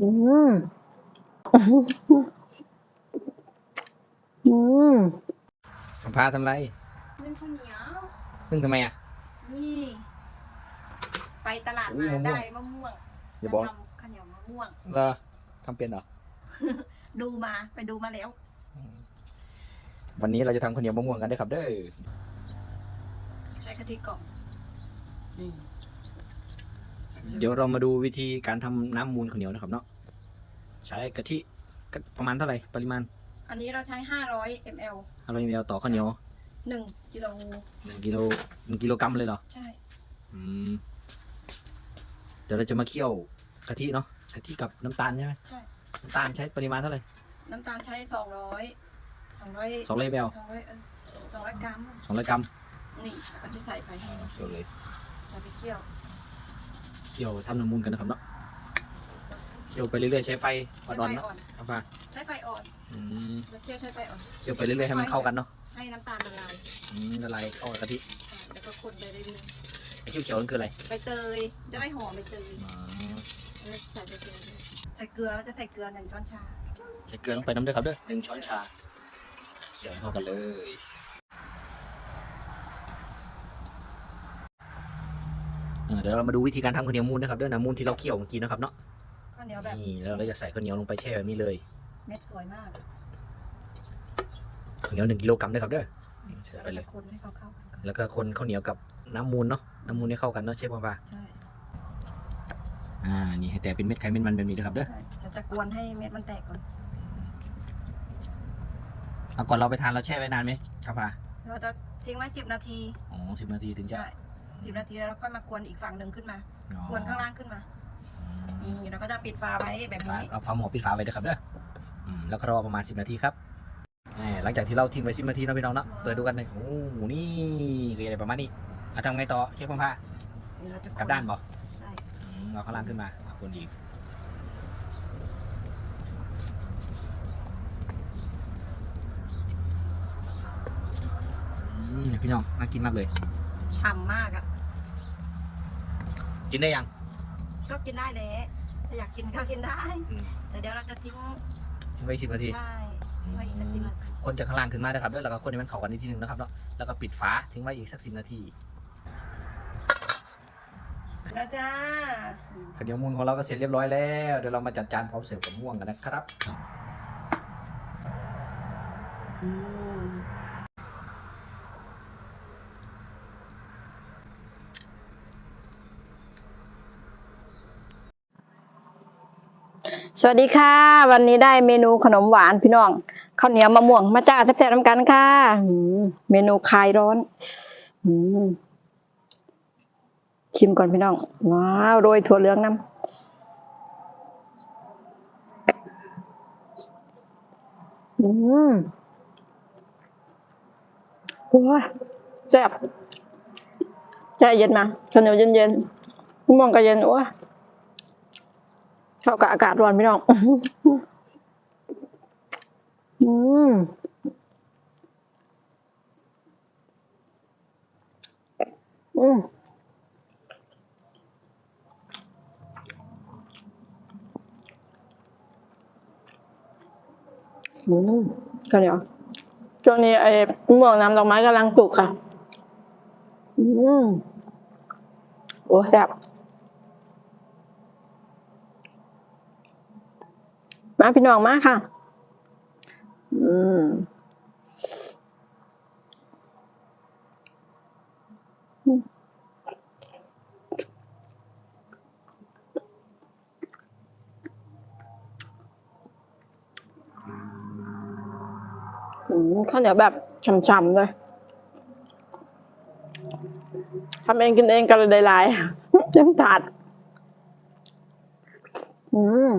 อืม อืมพาทำไรนึ่งข้าวเหนียว นึ่งทำไมอะ นี่ ไปตลาดอุ้ยมามะม่วงได้มะม่วงอย่าบอก จะทำข้าวเหนียวมะม่วง เหรอทำเป็นเหรอ ดูมา ไปดูมาแล้ว วันนี้เราจะทำข้าวเหนียวมะม่วงกันด้วยครับเด้อใช้กะทิกล่องนี่เดี๋ยวเรามาดูวิธีการทำน้ำมูลข้าวเหนียวนะครับเนาะ ใช้กะทิกะประมาณเท่าไหร่ปริมาณอันนี้เราใช้ 500 ml อร่อยเดียวต่อข้าวเหนียว1กิโลหนึ่งกิโลหนึ่งกิโลกรัมเลยเหรอใช่ อืมเดี๋ยวเราจะมาเคี่ยวกะทิเนาะกะทิกับน้ำตาลใช่ไหมใช่ น้ำตาลใช้ปริมาณเท่าไหร่น้ำตาลใช้ 200 200 สองร้อยแบล200เออ200กรัม สองร้อยกรัมนี่เราจะใส่ไปให้เคี่ยวเลยใส่ไปเคี่ยว เคี่ยวทำน้ำมูลกันนะครับเนาะ เคี่ยวไปเรื่อยๆใช้ไฟใช้อ่อนไฟๆเนาะอ่อนครับป่ะใช้ไฟอ่อนอืมแล้วเคี่ยวใช้ไฟอ่อน เคี่ยวไปเรื่อยๆให้มันเข้ากันเนาะให้น้ำตาลละลายอืมละลายเข้ากับกะทิอ่าแล้วก็คนไปเรื่อยไอ้เขียวๆนั่นคืออะไรๆใบเตยจะได้หอมใบเตยอ๋อแล้วใส่ใบเตยด้วยใส่เกลือแล้วจะใส่เกลือหนึ่งช้อนชา ใส่เกลือลงไปน้ำด้วยครับเด้อหนึ่งช้อนชาเคี่ยวให้เข้ากันเลยเออเดี๋ยวเรามาดูวิธีการทำข้าวเหนียวมูนนะครับเด้อน้ำมูนที่เราเคี่ยวเมื่อกี้นะครับเนาะข้าวเหนียวแบบนี่แล้วเราก็จะใส่ข้าวเหนียวลงไปแช่แบบนี้เลยเม็ดสวยมากข้าวเหนียวหนึ่งกิโลกรัมด้วยครับเด้อนี่ใส่ไปเราเลจะยคนให้เขาเข้ากันก่อนแล้วก็คนข้าวเหนียวกับน้ำมูลเนาะน้ำมูลให้เข้ากันเนาะเชฟพ่อปลาใช่อ่านี่ให้แต่เป็นเม็ดไข่เม็ดมันแบบนี้นะครับเด้อใช่เราจะกวนให้เม็ดมันแตกก่อนเอาก่อนเราไปทานเราแช่ไว้นานไหมครับป้าเราจะทิ้งไว้สิบนาทีอ๋อสิบนาทีถึงจะใช่สิบนาทีแล้วเราค่อยมากวนอีกฝั่งหนึ่งขึ้นมา อ๋อกวนข้างล่างขึ้นมา นี่เราก็จะปิดฝาไว้แบบฝานี้ เอาฝาหม้อปิดฝาไว้ด้วยครับเด้ออืมแล้วก็รอประมาณ 10 นาทีครับแหมหลังจากที่เราทิ้งไว้ 10 นาทีเนาะพี่น้องเนาะเปิดดูกันเลยโอ้โหนี่คืออะไรประมาณนี้เอาทำไงต่อเชฟพ่อพานี่เราจะกลับด้านบ่ใช่อืมเอาข้างล่างขึ้นมาเอาคนอีกอืมพี่น้องน่ากินมากเลย ฉ่ำมากอะ กินได้ยัง ก็กินได้แหละถ้า อยากกินก็กินได้อืมแต่เดี๋ยวเราจะทิ้งทิ้งไว้10นาที ใช่ทิ้งไว้อีกสักสิบนาทีคนจากข้างล่างขึ้นมานะครับ แล้วเราก็คนให้มันเข้ากันนิดนึงนะครับเนาะแล้วก็ปิดฝาทิ้งไว้อีกสักสินาทีแล้วจ้าข้าวเหนียวมูลของเราก็เสร็จเรียบร้อยแล้ว เดี๋ยวเรามาจัดจานพร้อมเสิร์ฟกับม่วงกันนะครับ วัสดีค่ะ วันนี้ได้เมนูขนมหวานพี่น้องข้าวเหนียวมะม่วงมาจ้าแซ่บๆน้ำกันค่ะเมนูคลายร้อนชิมก่อนพี่น้องว้าวโรยถั่วเหลืองน้ำอืมโอ้ยแซ่บแช่เย็นมาข้าวเหนียวเย็นๆมะม่วงก็เย็นโอ้ย เข้ากับอากาศร้อนพี่น้องอืมอืมอืมก็เดี๋ยวช่วงนี้ไอ้หมวกน้ำดอกไม้กำลังสุกค่ะ อืมโอ้แซ่บ มาพี่น้องมาค่ะอืมอืมข้าวเหนียวแบบฉ่ำๆเลยทำเองกินเองกันเลยหลายๆเต็มถาดอืม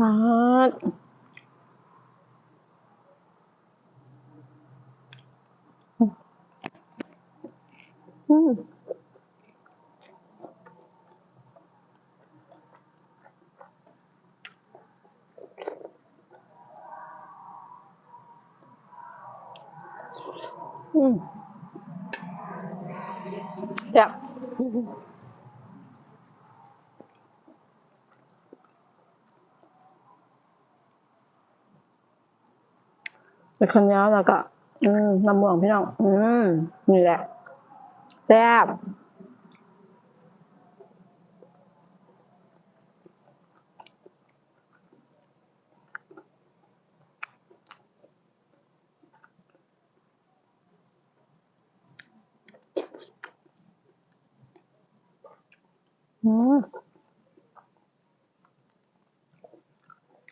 มาดอืมอืม Yeah. คนนี้แล้วก็ อืมน้ำม่วงพี่น้อง อืมนี่แหละแซ่บ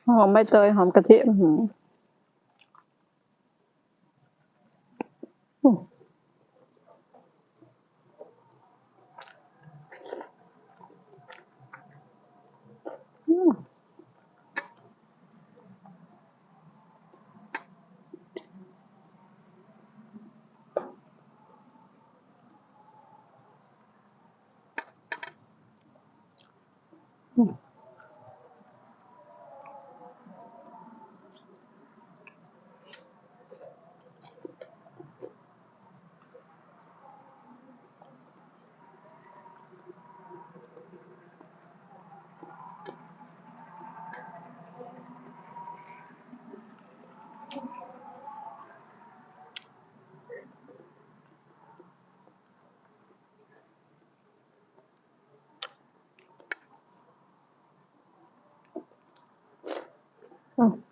หอมใบเตยหอมกะทิอื อหื Oh.